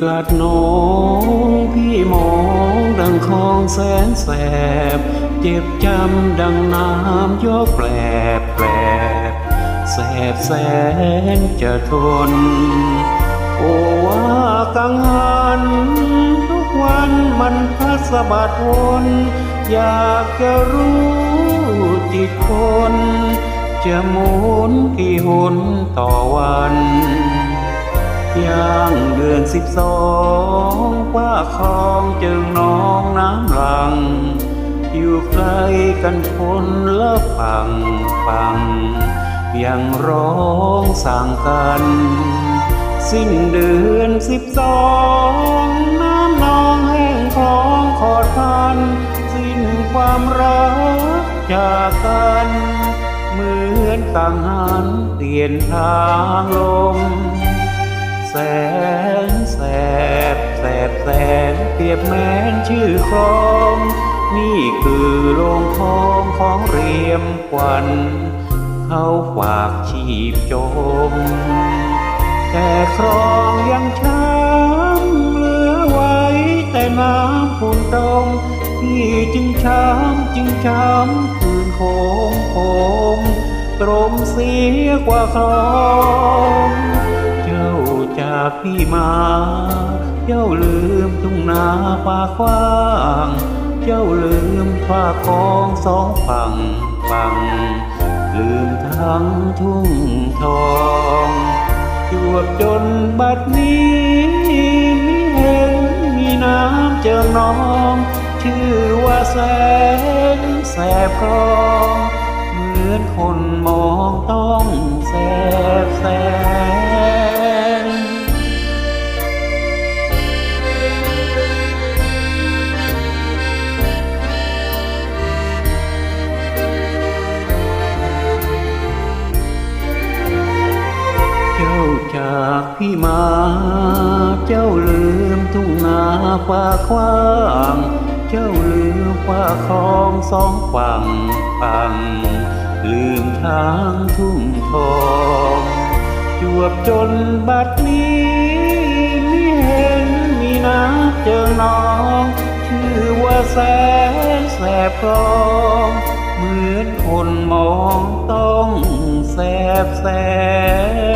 กัดน้องพี่มองดังคลองแสนแสบ เจ็บจำดังน้ำยกแปลบแปลบแสบแสนจะทน โอว่ากังหัน ทุกวันมันพัดสะบัดวนอยากจะรู้จิตคน จะหมุนกี่หนต่อวันย่าง สิบสองว่าคลองจึงน้องน้ำหลัง อยู่ไกลกันคนละฝั่งฝั่งยังร้องสั่งกัน สิ้นเดือนสิบสองน้ำนองแห้งคลองขอดพัน สิ้นความรักจากกันเหมือนต่างหันเปลี่ยนทางลม บแม้นชื่อคลอง นี่คือโรงทองของเรียมควันเขาฝากชีพจม แต่ครองยังช้ำเหลือไว้ แต่น้ำฝุ่นตมพี่จึงช้ำจึงช้ำคืนโคมโคมตรมเสียกว่าคลองากพี่มาเจ้าลืมทุ่งนาป่ากว้าง เจ้าลืมฟ้าคองสองฝั่งฝั่งลืมทั้งทุ่งทองจวบจนบัดนี้มิเห็นมีน้ำเจอน้อง ชื่อว่าแสนแสบคลองเหมือนคนมองต้องแสบแสนากพี่มา เจ้าลืมทุ่งนาฟ้าคว้าง เจ้าลืมฟ้าคลองสองฝั่งฝั่งลืมทางทุ่งทองจวบจนบัดนี้มิเห็นมีน้ำเจอน้อง ชื่อว่าแสนแสบคลองเหมือนคนมองต้องแสบแสบ